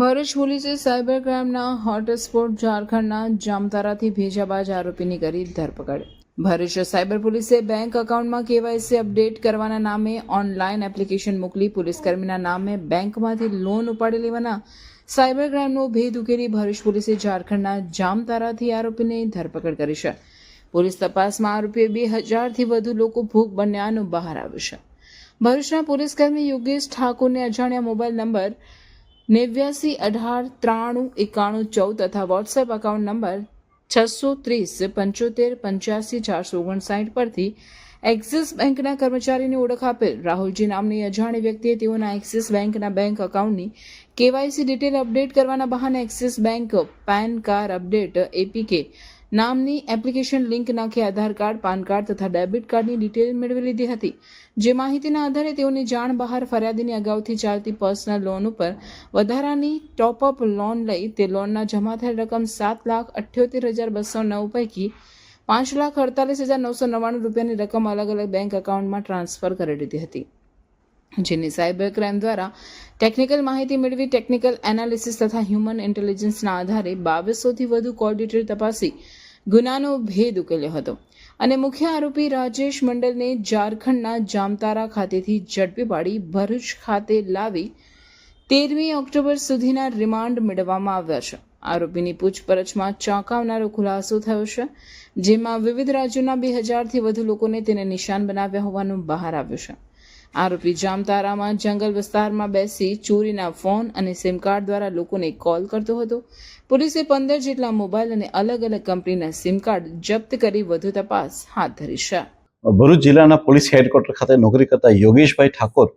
ભરૂચ પોલીસે cyber ક્રાઇમના hotspot ઝારખંડના જામતારાથી ભેજાબાજ આરોપીની કરી ધરપકડ. ભરૂચ સાયબર પોલીસે બેંક એકાઉન્ટમાં કેવાયસી અપડેટ કરવાના નામે ઓનલાઈન એપ્લિકેશન મોકલી પોલીસકર્મીના નામે બેંકમાંથી લોન ઉપાડી લેવાના સાયબર ક્રાઇમનો ભેદ ઉકેલી ભરૂચ પોલીસે ઝારખંડના જામતારાથી આરોપીની ધરપકડ કરી છે. પોલીસ તપાસમાં આરોપીએ બે હજારથી વધુ લોકો ભૂખ બન્યાનું બહાર આવ્યું છે. ભરૂચના પોલીસકર્મી યોગેશ ઠાકોરને અજાણ્યા મોબાઈલ નંબર નેવ્યાસી અઢાર ત્રાણું એકાણું ચૌદ તથા વોટ્સએપ એકાઉન્ટ નંબર છસો ત્રીસ પંચોતેર પંચ્યાસી ચારસો ઓગણસાઠ પરથી એક્સિસ બેંકના કર્મચારીની ઓળખ આપેલ. રાહુલજી નામની અજાણી વ્યક્તિએ તેઓના એક્સિસ બેંકના બેંક એકાઉન્ટની કેવાયસી ડિટેલ અપડેટ કરવાના બહાને Axis bank PAN card update, APK નામની એપ્લિકેશન લિંક નાખી આધાર કાર્ડ, પાન કાર્ડ તથા ડેબિટ કાર્ડની ડિટેલ મેળવી લીધી હતી. જે માહિતીના આધારે તેઓની જાણ બહાર ફરિયાદીની અગાઉથી ચાલતી પર્સનલ લોન ઉપર વધારાની ટોપઅપ લોન લઈ તે લોનના જમા થયેલ રકમ સાત લાખ અઠ્યોતેર હજાર બસો નવ પૈકી પાંચ લાખ અડતાલીસ હજાર નવસો નવ્વાણું રૂપિયાની રકમ અલગ અલગ બેંક એકાઉન્ટમાં ટ્રાન્સફર કરી દીધી હતી. જેની સાયબર ક્રાઇમ દ્વારા ટેકનિકલ માહિતી મેળવી ટેકનિકલ એનાલિસિસ તથા હ્યુમન ઇન્ટેલિજન્સના આધારે બાવીસોથી વધુ કોલ ડિટેલ તપાસી ગુનાનો ભેદ ઉકેલ્યો હતો. અને મુખ્ય આરોપી રાજેશ મંડલને ઝારખંડના જામતારા ખાતેથી ઝડપી પાડી ભરૂચ ખાતે લાવી તેરમી ઓક્ટોબર સુધીના રિમાન્ડ મેળવવામાં આવ્યા છે. આરોપીની પૂછપરછમાં ચોંકાવનારો ખુલાસો થયો છે, જેમાં વિવિધ રાજ્યોના બે હજારથી વધુ લોકોને તેને નિશાન બનાવ્યા હોવાનું બહાર આવ્યું છે. આરોપી જામતારામાં જંગલ વિસ્તારમાં બેસી ચોરીના ફોન અને સિમ કાર્ડ દ્વારા લોકોને કોલ કરતો હતો. પોલીસે પંદર જેટલા મોબાઈલ અને અલગ અલગ કંપનીના સિમ કાર્ડ જપ્ત કરી વધુ તપાસ હાથ ધરી છે. ભરૂચ જિલ્લાના પોલીસ હેડક્વાર્ટર ખાતે નોકરી કરતા યોગેશભાઈ ઠાકોર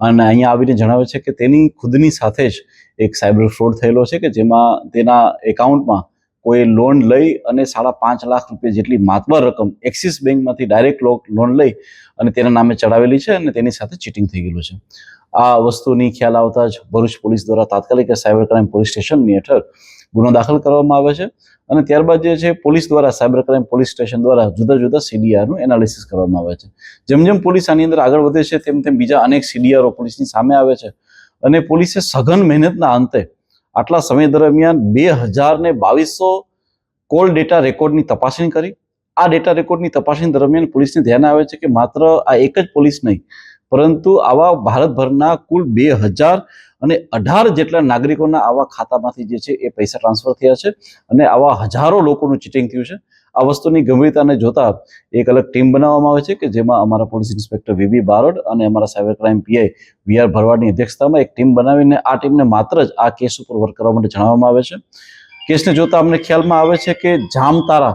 અને અહીંયા આવીને જણાવે છે કે તેની ખુદની સાથે જ એક સાયબર ફ્રોડ થયેલો છે કે જેમાં તેના એકાઉન્ટમાં કોઈ લોન લઈ અને સાડા પાંચ લાખ રૂપિયા જેટલી માતબર રકમ એક્સિસ બેંકમાંથી ડાયરેક્ટ લોન લઈ અને તેના નામે ચડાવેલી છે અને તેની સાથે ચીટિંગ થઈ ગયેલું છે. આ વસ્તુની ખ્યાલ આવતા જ ભરૂચ પોલીસ દ્વારા તાત્કાલિક સાયબર ક્રાઇમ પોલીસ સ્ટેશનની હેઠળ ગુનો દાખલ કરવામાં આવે છે અને ત્યારબાદ જે છે પોલીસ દ્વારા સાયબર ક્રાઇમ પોલીસ સ્ટેશન દ્વારા જુદા જુદા સીડીઆરનું એનાલિસિસ કરવામાં આવે છે. જેમ જેમ પોલીસ આની અંદર આગળ વધે છે, તેમ તેમ બીજા અનેક સીડીઆરઓ પોલીસની સામે આવે છે અને પોલીસે સઘન મહેનતના અંતે આટલા સમય દરમિયાન બે હજાર ને બાવીસો કોલ ડેટા રેકોર્ડની તપાસણી કરી. આ ડેટા રેકોર્ડની તપાસણી દરમિયાન પોલીસને ધ્યાન આવે છે કે માત્ર આ એક જ પોલીસ નહીં, પરંતુ આવા ભારતભરના કુલ બે હજાર અને અઢાર જેટલા નાગરિકોના આવા ખાતામાંથી જે છે એ પૈસા ટ્રાન્સફર થયા છે અને આવા હજારો લોકોનું ચીટિંગ થયું છે. આ વસ્તુની ગંભીરતાને જોતા એક અલગ ટીમ બનાવવામાં આવે છે કે જેમાં અમારા પોલીસ ઇન્સ્પેક્ટર વીબી બારોડ અને અમારા cyber crime PI V R ભરવાડની અધ્યક્ષતામાં એક ટીમ બનાવીને આ ટીમને માત્ર જ આ કેસ ઉપર વર્ક કરવા માટે જણાવવામાં આવે છે. કેસને જોતા અમને ખ્યાલમાં આવે છે કે જામતારા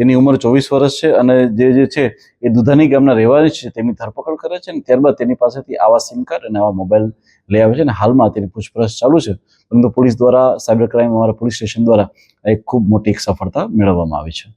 જેની ઉંમર ચોવીસ વર્ષ છે અને જે જે છે એ દુધાની ગામના રહેવાની છે, તેમની ધરપકડ કરે છે અને ત્યારબાદ તેની પાસેથી આવા સિમ કાર્ડ અને આવા મોબાઈલ લઈ આવે છે અને હાલમાં તેની પૂછપરછ ચાલુ છે. પરંતુ પોલીસ દ્વારા સાયબર ક્રાઇમ અમારા પોલીસ સ્ટેશન દ્વારા એક ખૂબ મોટી એક સફળતા મેળવવામાં આવી છે.